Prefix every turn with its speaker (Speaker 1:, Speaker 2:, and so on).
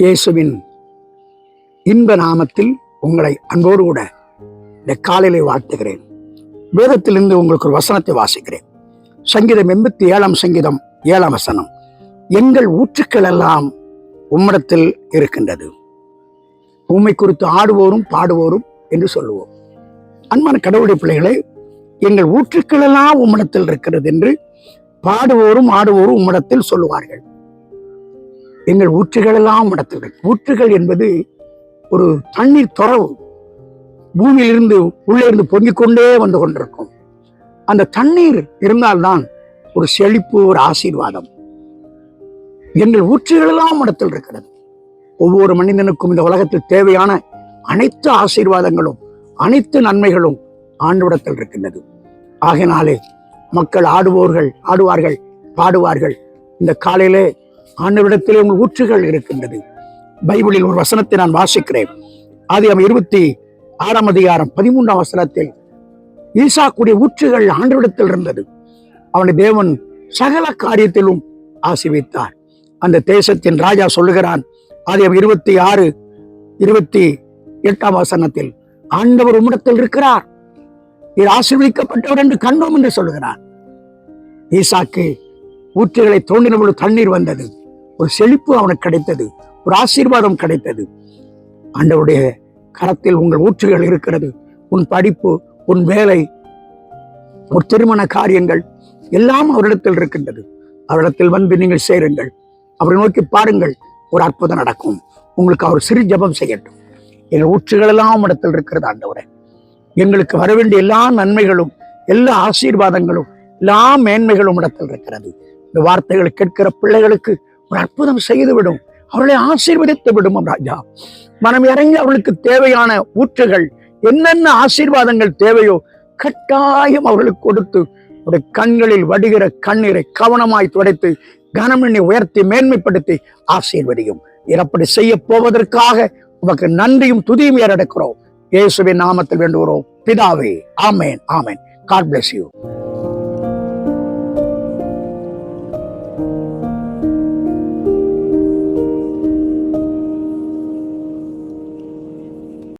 Speaker 1: இயேசுவின் இன்ப நாமத்தில் உங்களை அன்போடு கூட இந்த காலையிலே வாழ்த்துகிறேன். வேதத்திலிருந்து உங்களுக்கு ஒரு வசனத்தை வாசிக்கிறேன். சங்கீதம் எண்பத்தி ஏழாம் சங்கீதம் ஏழாம் வசனம். எங்கள் ஊற்றுக்கள் எல்லாம் உம்மிடத்தில் இருக்கின்றது. உண்மை குறித்து ஆடுவோரும் பாடுவோரும் என்று சொல்லுவோம். அன்பான கடவுளுடைய பிள்ளைகளை எங்கள் ஊற்றுக்கள் எல்லாம் உம்மிடத்தில் இருக்கிறது என்று பாடுவோரும் ஆடுவோரும் உம்மிடத்தில் சொல்லுவார்கள். எங்கள் ஊற்றுகள் எல்லாம் ஊற்றுகள் என்பது ஒரு தண்ணீர் துறவு. பூமியிலிருந்து உள்ளே இருந்து பொங்கிக் கொண்டே வந்து கொண்டிருக்கும். அந்த தண்ணீர் இருந்தால்தான் ஒரு செழிப்பு ஒரு ஆசீர்வாதம். எங்கள் ஊற்றுகள் எல்லாம் இடத்தில் இருக்கிறது. ஒவ்வொரு மனிதனுக்கும் இந்த உலகத்தில் தேவையான அனைத்து ஆசீர்வாதங்களும் அனைத்து நன்மைகளும் ஆண்டுவிடத்தில் இருக்கின்றது. ஆகினாலே மக்கள் ஆடுவோர்கள் ஆடுவார்கள் பாடுவார்கள். இந்த காலையிலே ஆண்டவரிடத்திலே உங்கள் ஊற்றுகள் இருக்கின்றது. பைபிளில் ஒரு வசனத்தை நான் வாசிக்கிறேன். ஆதி இருபத்தி ஆறாம் அதிகாரம் பதிமூன்றாம் வசனத்தில் ஈசாக்குடைய ஊற்றுகள் ஆண்டவிடத்தில் இருந்தது. அவனை தேவன் சகல காரியத்திலும் ஆசிவித்தார் அந்த தேசத்தின் ராஜா சொல்லுகிறான் ஆதியம் இருபத்தி ஆறு இருபத்தி எட்டாம் வசனத்தில் ஆண்டவர் உம்மிடத்தில் இருக்கிறார். இது ஆசீர்வதிக்கப்பட்டவர் என்று கண்டோம் என்று சொல்லுகிறார் ஈசாக்கு ஊற்றுகளை தோண்டின பொழுது தண்ணீர் வந்தது. ஒரு செழிப்பு அவனுக்கு கிடைத்தது ஒரு ஆசீர்வாதம் கிடைத்தது. ஆண்டவருடைய கரத்தில் உங்கள் ஊற்றுகள் இருக்கிறது உன் படிப்பு உன் வேலை ஒரு திருமண காரியங்கள் எல்லாம் அவரிடத்தில் இருக்கின்றது. அவரிடத்தில் வந்து நீங்கள் சேருங்கள். அவரை நோக்கி பாருங்கள் ஒரு அற்புதம் நடக்கும். உங்களுக்கு அவர் சிறு ஜெபம் செய்யட்டும். எங்கள் ஊற்றுகள் எல்லாம் இடத்தில் இருக்கிறது ஆண்டவரை. எங்களுக்கு வர வேண்டிய எல்லா நன்மைகளும் எல்லா ஆசீர்வாதங்களும் எல்லா மேன்மைகளும் இடத்தில் இருக்கிறது. இந்த வார்த்தைகளை கேட்கிற பிள்ளைகளுக்கு ஒரு அற்புதம் செய்துவிடும். அவர்களை ஆசீர்வதித்து விடும் ராஜா? மனம் இறங்கி அவர்களுக்கு தேவையான ஊற்றுகள் என்னென்ன ஆசீர்வாதங்கள் தேவையோ கட்டாயம் அவர்களுக்கு கொடுத்து ஒரு கண்களில் வடிகிற கண்ணீரை கவனமாய் துடைத்து கனமெண்ணி உயர்த்தி மேன்மைப்படுத்தி ஆசீர்வதியும். அப்படி செய்ய போவதற்காக உமக்கு நன்றியும் துதியும் ஏறெடுக்கிறோம். இயேசுவின் நாமத்தில் வேண்டுகிறோம். பிதாவே ஆமேன் ஆமேன். God bless you